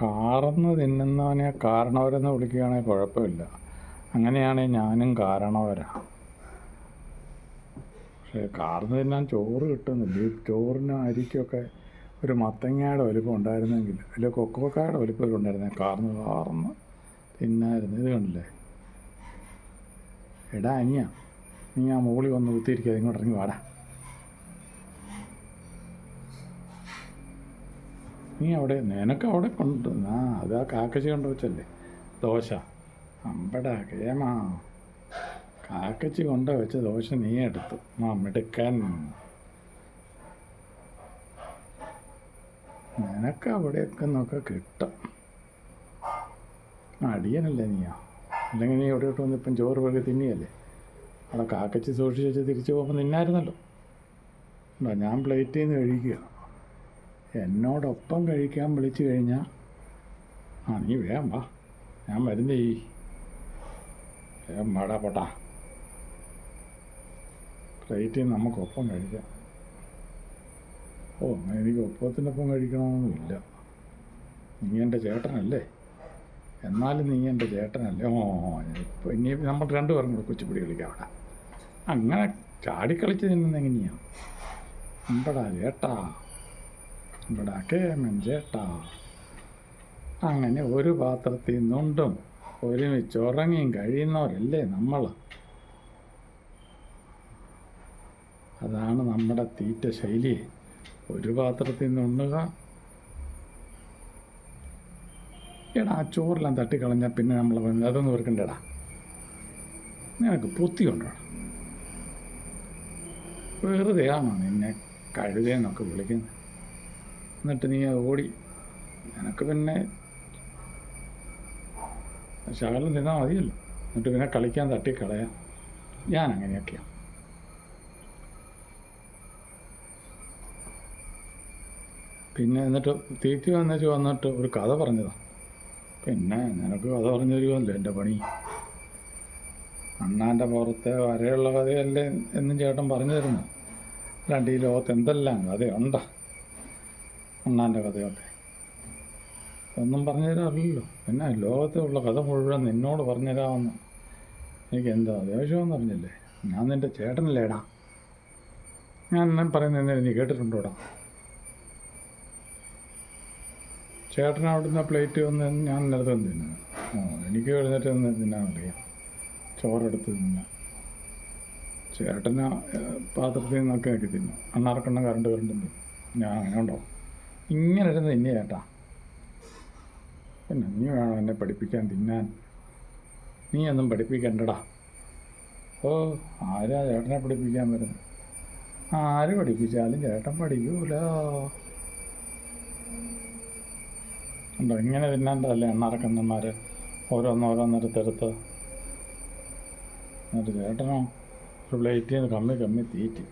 കാർന്ന് തിന്നുന്നവനെ കാരണവരെന്ന് വിളിക്കുകയാണെങ്കിൽ കുഴപ്പമില്ല. അങ്ങനെയാണെങ്കിൽ ഞാനും കാരണവരാ. പക്ഷേ കാർന്ന് തിന്നാൻ ചോറ് കിട്ടുന്നില്ല ഈ ചോറിനും അരിക്കൊക്കെ ഒരു മത്തങ്ങയുടെ വലിപ്പം ഉണ്ടായിരുന്നെങ്കിൽ അല്ലെ കൊക്കോക്കായുടെ വലിപ്പം ഉണ്ടായിരുന്നെങ്കിൽ കാർന്ന് കാർന്ന് തിന്നായിരുന്നു. ഇത് കണ്ടില്ലേ? എടാ അനിയാ നീ ആ മുകളിൽ വന്ന് കുത്തിയിരിക്കുക ഇങ്ങോട്ടിറങ്ങി വാടാ. നീ അവിടെ നിനക്ക് അവിടെ കൊണ്ട് ആ അത് ആ കാക്കച്ചി കൊണ്ട് വെച്ചല്ലേ? ദോശ. അമ്പടാ കേമാ. കാക്കച്ചി കൊണ്ട വെച്ച ദോശ നീ എടുത്തു. ആ മിടുക്കൻ. നിനക്ക് അവിടെയൊക്കെ നോക്കെ കിട്ടും. അടിയനല്ലേ നീയാ? അല്ലെങ്കിൽ നീ എവിടെയോട്ട് വന്ന് ഇപ്പം ചോറ് പകുതി തിന്നിയല്ലേ? അവിടെ കാക്കച്ചി സൂക്ഷിച്ച് വെച്ച് തിരിച്ചു പോകുമ്പോൾ നിന്നായിരുന്നല്ലോ. ഞാൻ പ്ലേറ്റിൽ നിന്ന് കഴിക്കുക. എന്നോടൊപ്പം കഴിക്കാൻ വിളിച്ചു കഴിഞ്ഞാൽ ആ നീ വേഗം വാ. ഞാൻ വരുന്നേ. വേഗം വാടാ പോട്ടാ. പ്ലേറ്റിൽ നമുക്കൊപ്പം കഴിക്കാം. ഓ അങ്ങനെ എനിക്ക് ഒപ്പത്തിനൊപ്പം കഴിക്കണമെന്നൊന്നുമില്ല നീ എന്റെ ചേട്ടനല്ലേ? എന്നാലും നീ എന്റെ ചേട്ടനല്ലേ? ഓ ഇപ്പോൾ ഇനി നമ്മൾ രണ്ടുപേരും കൂടെ കൊച്ചുപിടി കളിക്കാം അവിടെ. അങ്ങനെ ചാടിക്കളിച്ച് നിന്നെങ്ങനെയാണ് അമ്പടാ ചേട്ടാ. അമ്പടാ കേമൻ അങ്ങനെ ഒരു പാത്രത്തിൽ നിന്നുണ്ടും ഒരുമിച്ച് ഉറങ്ങിയും കഴിയുന്നവരല്ലേ നമ്മൾ അതാണ് നമ്മുടെ തീറ്റ ശൈലി ഒരു പാത്രത്തിൽ നിന്ന് ഉണ്ണുക എടാ ആ ചോറെല്ലാം തട്ടിക്കളഞ്ഞാൽ പിന്നെ നമ്മൾ അതൊന്നും ഓർക്കണ്ടേടാ. നിനക്ക് പൊത്തി കൊണ്ടോടാ വെറുതെയാണോ നിന്നെ കഴുതെന്നൊക്കെ വിളിക്കുന്നത് എന്നിട്ട് നീ അത് ഓടി. നിനക്ക് പിന്നെ ശകലം തിന്നാൽ മതിയല്ലോ. എന്നിട്ട് പിന്നെ കളിക്കാൻ തട്ടിക്കളയാം ഞാൻ അങ്ങനെയൊക്കെയാണ് പിന്നെ എന്നിട്ട് തീറ്റി വന്നേച്ച് വന്നിട്ട് ഒരു കഥ പറഞ്ഞതാ. പിന്നെ നിനക്ക് കഥ പറഞ്ഞു തരുമല്ലോ എന്റെ പണി. അണ്ണാന്റെ പുറത്തെ വരെയുള്ള കഥയല്ലേ എന്നും ചേട്ടൻ പറഞ്ഞു തരുന്നു രണ്ട് ഈ ലോകത്ത് എന്തെല്ലാം കഥയുണ്ട? അണ്ണാന്റെ കഥയൊക്കെ. ഒന്നും പറഞ്ഞു തരാറില്ലല്ലോ പിന്നെ ലോകത്തുള്ള കഥ മുഴുവൻ നിന്നോട് പറഞ്ഞു തരാമെന്ന് എനിക്ക് എന്താ ദേഷ്യമെന്ന് പറഞ്ഞില്ലേ ഞാൻ നിന്റെ ചേട്ടനല്ലേടാ. ഞാൻ എന്നെ പറയുന്നത് നീ കേട്ടിട്ടുണ്ടോടാ? ചേട്ടൻ അവിടുന്ന് പ്ലേറ്റ് വന്ന് ഞാൻ നിലത്ത് തിന്നു. ഓ എനിക്ക് എഴുന്നേറ്റ് നിന്ന് തിന്നാൻ അറിയാം. ചോറെടുത്ത് തിന്നാൻ ചേട്ടന് പാത്രത്തിൽ നിന്നൊക്കെ ആക്കി തിന്നു. അണ്ണാർക്കെണ്ണം കറണ്ട് വരണ്ടെന്ന് തിന്നു. ഞാൻ അങ്ങനെ ഉണ്ടോ ഇങ്ങനെ ഇരുന്ന് തിന്നെ ചേട്ടാ പിന്നെ നീ വേണം എന്നെ പഠിപ്പിക്കാൻ തിന്നാൻ? നീ ഒന്നും പഠിപ്പിക്കണ്ടടാ. ഓ ആരാ ചേട്ടനെ പഠിപ്പിക്കാൻ വരുന്നത് ആര് പഠിപ്പിച്ചാലും ചേട്ടൻ പഠിക്കൂല. ഉണ്ടോ ഇങ്ങനെ തിന്നാണ്ടല്ലേ എണ്ണറക്കണ്ണന്മാർ ഓരോന്നോരോന്നെടുത്തെടുത്ത് എന്നിട്ട് ചേട്ടനോ? ഒരു പ്ലേറ്റിൽ നിന്ന് കമ്മി കമ്മി തീറ്റി.